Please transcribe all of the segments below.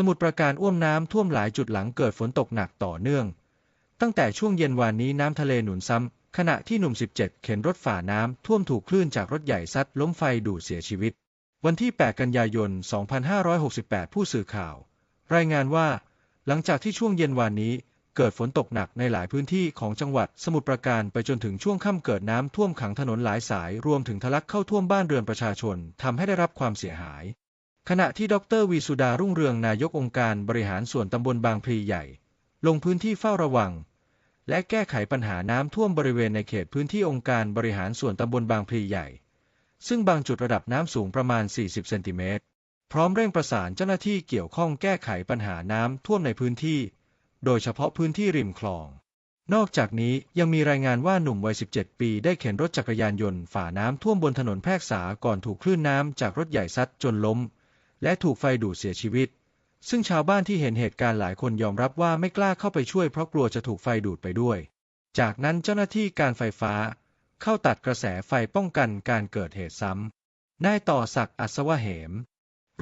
สมุทรปราการอ้วมน้ำท่วมหลายจุดหลังเกิดฝนตกหนักต่อเนื่อง ตั้งแต่ช่วงเย็นวานนี้น้ำทะเลหนุนซ้ำ ขณะที่หนุ่ม 17 เข็นรถฝ่าน้ำท่วมถูกคลื่นจากรถใหญ่ซัดล้มไฟดูดเสียชีวิต วันที่ 8 กันยายน 2568 ผู้สื่อข่าว รายงานว่า หลังจากที่ช่วงเย็นวานนี้เกิดฝนตกหนักในหลายพื้นที่ของจังหวัดสมุทรปราการไปจนถึงช่วงค่ำเกิดน้ำท่วมขังถนนหลายสายรวมถึงทะลักเข้าท่วมบ้านเรือนประชาชนทำให้ได้รับความเสียหาย ขณะที่ดรวีสุดารุ่งเรืองนายกองค์การบริหารส่วนตำบลบางพลีใหญ่ ลงพื้นที่เฝ้าระวัง และแก้ไขปัญหาน้ำท่วมบริเวณในเขตพื้นที่องค์การบริหารส่วนตำบลบางพลีใหญ่ ซึ่งบางจุดระดับน้ำสูงประมาณ 40 เซนติเมตร พร้อมเร่งประสานเจ้าหน้าที่เกี่ยวข้องแก้ไขปัญหาน้ำท่วมในพื้นที่ โดยเฉพาะพื้นที่ริมคลอง นอกจากนี้ยังมีรายงานว่าหนุ่มวัย 17 ปี ได้เข็นรถจักรยานยนต์ฝ่าน้ำท่วมบนถนนแพรกษาก่อนถูกคลื่นน้ำจากรถใหญ่ซัดจนล้ม และถูกไฟดูดเสียชีวิต ซึ่งชาวบ้านที่เห็นเหตุการณ์หลายคนยอมรับว่าไม่กล้าเข้าไปช่วยเพราะกลัวจะถูกไฟดูดไปด้วย จากนั้นเจ้าหน้าที่การไฟฟ้า เข้าตัดกระแสไฟป้องกันการเกิดเหตุซ้ำนายต่อศักดิ์อัศวะเหม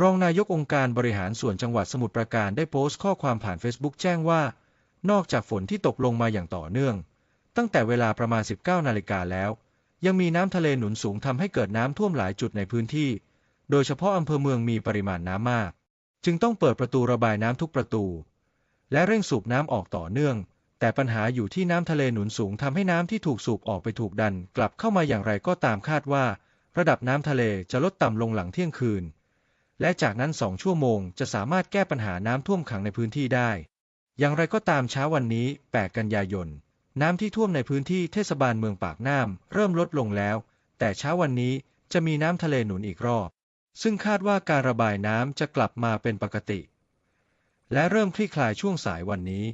รองนายกองค์การบริหารส่วนจังหวัดสมุทรปราการได้โพสต์ข้อความผ่านเฟซบุ๊กแจ้งว่า นอกจากฝนที่ตกลงมาอย่างต่อเนื่อง ตั้งแต่เวลาประมาณ 19 นาฬิกาแล้ว ยังมีน้ำทะเลหนุนสูงทำให้เกิดน้ำท่วมหลายจุดในพื้นที่ โดยเฉพาะอำเภอเมืองมีปริมาณน้ำมาก จึงต้องเปิดประตูระบายน้ำทุกประตู และเร่งสูบน้ำออกต่อเนื่อง แต่ปัญหาอยู่ที่น้ำทะเลหนุนสูงทำให้น้ำที่ถูกสูบออกไปถูกดัน กลับเข้ามาอย่างไรก็ตามคาดว่า ระดับน้ำทะเลจะลดต่ำลงหลังเที่ยงคืน และจากนั้นสองชั่วโมงจะสามารถแก้ปัญหาน้ำท่วมขังในพื้นที่ได้ อย่างไรก็ตามเช้าวันนี้ 8 กันยายนน้ำที่ท่วมในพื้นที่เทศบาลเมืองปากน้ำเริ่มลดลงแล้ว แต่เช้าวันนี้จะมีน้ำทะเลหนุนอีกรอบ ซึ่งคาดว่าการระบายน้ำจะกลับมาเป็นปกติ และเริ่มคลี่คลายช่วงสายวันนี้